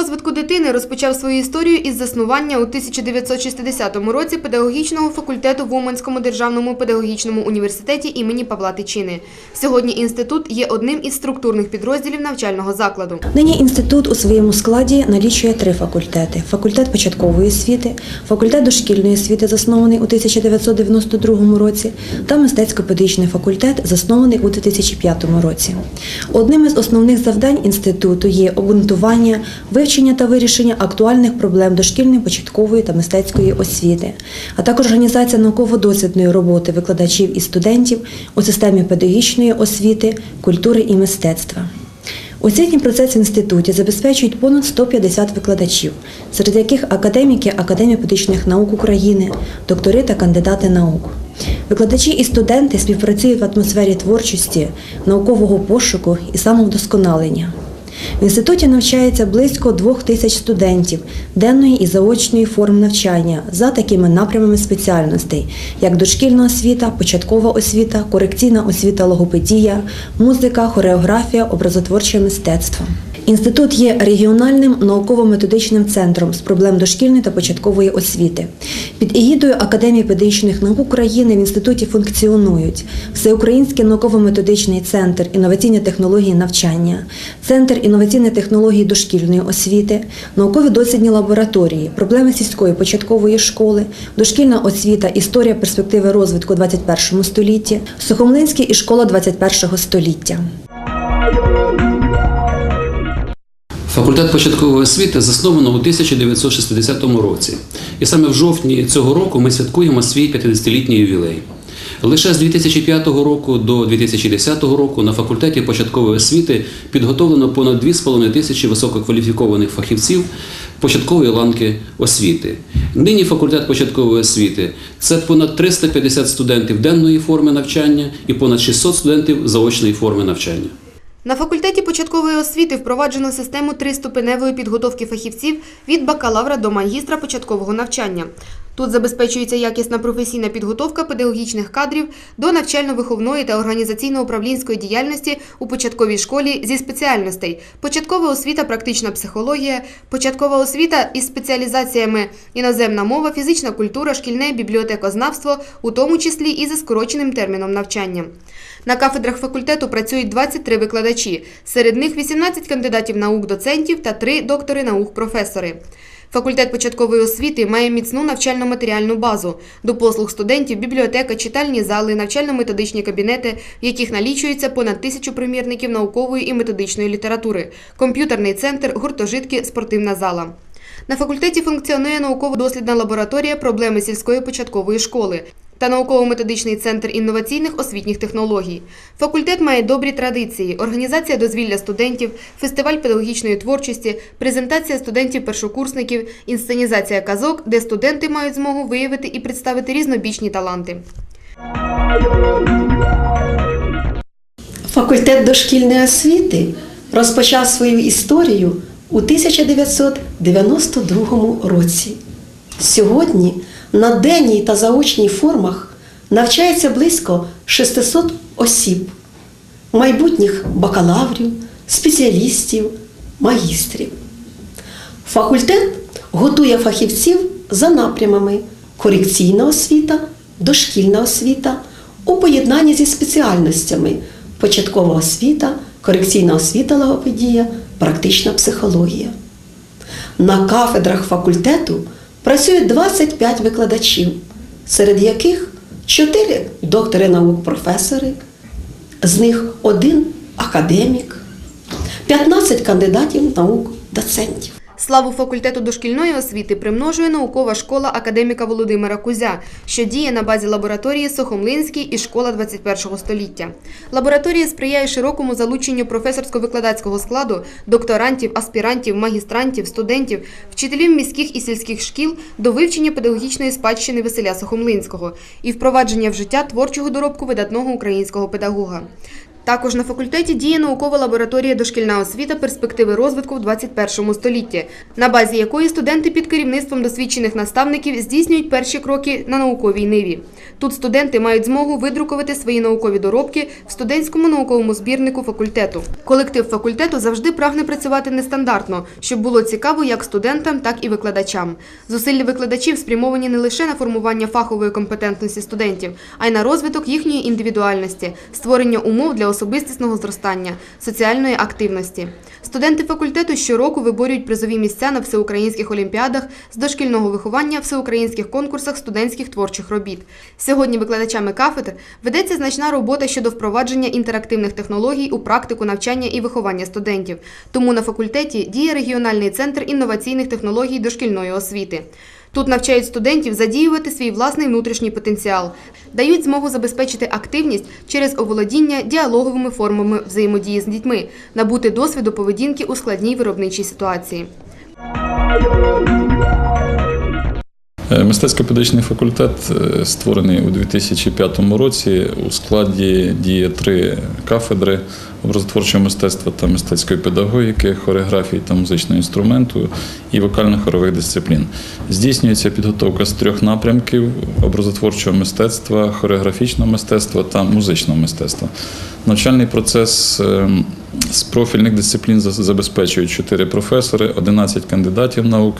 розвитку дитини розпочав свою історію із заснування у 1960 році педагогічного факультету в Уманському державному педагогічному університеті імені Павла Тичини. Сьогодні інститут є одним із структурних підрозділів навчального закладу. Нині інститут у своєму складі налічує три факультети: факультет початкової освіти, факультет дошкільної освіти, заснований у 1992 році, та мистецько-педагогічний факультет, заснований у 2005 році. Одним із основних завдань інституту є обґрунтування, вивчення та вирішення актуальних проблем дошкільної, початкової та мистецької освіти, а також організація науково-дослідної роботи викладачів і студентів у системі педагогічної освіти, культури і мистецтва. Освітній процес в інституті забезпечують понад 150 викладачів, серед яких академіки Академії педагогічних наук України, доктори та кандидати наук. Викладачі і студенти співпрацюють в атмосфері творчості, наукового пошуку і самовдосконалення. В інституті навчається близько двох тисяч студентів денної і заочної форм навчання за такими напрямами спеціальностей, як дошкільна освіта, початкова освіта, корекційна освіта, логопедія, музика, хореографія, образотворче мистецтво. Інститут є регіональним науково-методичним центром з проблем дошкільної та початкової освіти. Під егідою Академії педагогічних наук України в інституті функціонують Всеукраїнський науково-методичний центр інноваційні технології навчання, Центр інноваційних технологій дошкільної освіти, наукові дослідні лабораторії, проблеми сільської початкової школи, дошкільна освіта, історія перспективи розвитку 21 столітті, Сухомлинський і школа 21 століття. Факультет початкової освіти засновано у 1960 році, і саме в жовтні цього року ми святкуємо свій 50-літній ювілей. Лише з 2005 року до 2010 року на факультеті початкової освіти підготовлено понад 2,5 тисячі висококваліфікованих фахівців початкової ланки освіти. Нині факультет початкової освіти це понад 350 студентів денної форми навчання і понад 600 студентів заочної форми навчання. На факультеті початкової освіти впроваджено систему триступеневої підготовки фахівців від бакалавра до магістра початкового навчання. Тут забезпечується якісна професійна підготовка педагогічних кадрів до навчально-виховної та організаційно-управлінської діяльності у початковій школі зі спеціальностей початкова освіта, практична психологія, початкова освіта із спеціалізаціями іноземна мова, фізична культура, шкільне бібліотекознавство, у тому числі і за скороченим терміном навчання. На кафедрах факультету працюють 23 викладачі, серед них 18 кандидатів наук доцентів та 3 доктори наук професори. Факультет початкової освіти має міцну навчально-матеріальну базу. До послуг студентів бібліотека, читальні зали, навчально-методичні кабінети, в яких налічується понад тисячу примірників наукової і методичної літератури, комп'ютерний центр, гуртожитки, спортивна зала. На факультеті функціонує науково-дослідна лабораторія проблеми сільської початкової школи та науково-методичний центр інноваційних освітніх технологій. Факультет має добрі традиції: організація дозвілля студентів, фестиваль педагогічної творчості, презентація студентів-першокурсників, інсценізація казок, де студенти мають змогу виявити і представити різнобічні таланти. Факультет дошкільної освіти розпочав свою історію у 1992 році. Сьогодні на денній та заочній формах навчається близько 600 осіб, майбутніх бакалаврів, спеціалістів, магістрів. Факультет готує фахівців за напрямами корекційна освіта, дошкільна освіта у поєднанні зі спеціальностями початкова освіта, корекційна освіта логопедія, практична психологія. На кафедрах факультету працює 25 викладачів, серед яких 4 доктори наук професори, з них один академік, 15 кандидатів наук доцентів. Славу факультету дошкільної освіти примножує наукова школа академіка Володимира Кузя, що діє на базі лабораторії Сухомлинський і школа 21-го століття. Лабораторія сприяє широкому залученню професорсько-викладацького складу, докторантів, аспірантів, магістрантів, студентів, вчителів міських і сільських шкіл до вивчення педагогічної спадщини Василя Сухомлинського і впровадження в життя творчого доробку видатного українського педагога. Також на факультеті діє наукова лабораторія дошкільна освіта перспективи розвитку в 21 столітті, на базі якої студенти під керівництвом досвідчених наставників здійснюють перші кроки на науковій ниві. Тут студенти мають змогу видрукувати свої наукові доробки в студентському науковому збірнику факультету. Колектив факультету завжди прагне працювати нестандартно, щоб було цікаво як студентам, так і викладачам. Зусилля викладачів спрямовані не лише на формування фахової компетентності студентів, а й на розвиток їхньої індивідуальності, створення умов для особистісного зростання, соціальної активності. Студенти факультету щороку виборюють призові місця на всеукраїнських олімпіадах з дошкільного виховання, всеукраїнських конкурсах студентських творчих робіт. Сьогодні викладачами кафедр ведеться значна робота щодо впровадження інтерактивних технологій у практику навчання і виховання студентів. Тому на факультеті діє регіональний центр інноваційних технологій дошкільної освіти. Тут навчають студентів задіювати свій власний внутрішній потенціал, дають змогу забезпечити активність через оволодіння діалоговими формами взаємодії з дітьми, набути досвіду поведінки у складній виробничій ситуації. Е, Мистецько-педагогічний факультет е, створений у 2005 році. У складі діє три кафедри образотворчого мистецтва та мистецької педагогіки, хореографії та музичного інструменту і вокально-хорових дисциплін. Здійснюється підготовка з трьох напрямків: образотворчого мистецтва, хореографічного мистецтва та музичного мистецтва. Навчальний процес е, з профільних дисциплін забезпечують 4 професори, 11 кандидатів наук,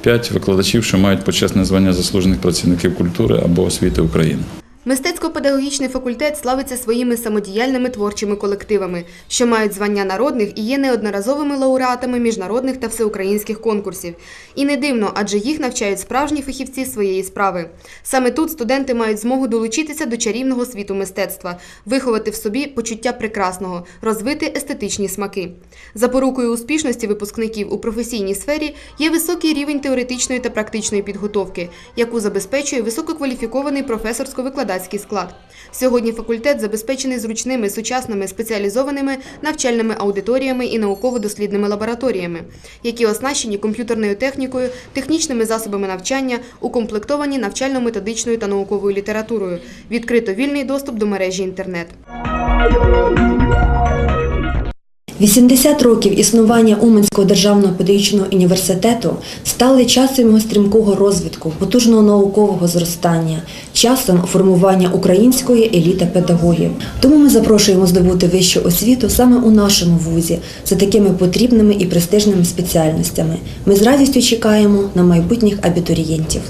5 викладачів, що мають почесне звання заслужених працівників культури або освіти України. Мистецько-педагогічний факультет славиться своїми самодіяльними творчими колективами, що мають звання народних і є неодноразовими лауреатами міжнародних та всеукраїнських конкурсів. І не дивно, адже їх навчають справжні фахівці своєї справи. Саме тут студенти мають змогу долучитися до чарівного світу мистецтва, виховати в собі почуття прекрасного, розвити естетичні смаки. Запорукою успішності випускників у професійній сфері є високий рівень теоретичної та практичної підготовки, яку забезпечує висококваліфікований професорсько-викладацький склад. Сьогодні факультет забезпечений зручними сучасними спеціалізованими навчальними аудиторіями і науково-дослідними лабораторіями, які оснащені комп'ютерною технікою, технічними засобами навчання, укомплектовані навчально-методичною та науковою літературою, відкрито вільний доступ до мережі інтернет. 80 років існування Уманського державного педагогічного університету стали часом його стрімкого розвитку, потужного наукового зростання, часом формування української еліти педагогів. Тому ми запрошуємо здобути вищу освіту саме у нашому вузі за такими потрібними і престижними спеціальностями. Ми з радістю чекаємо на майбутніх абітурієнтів.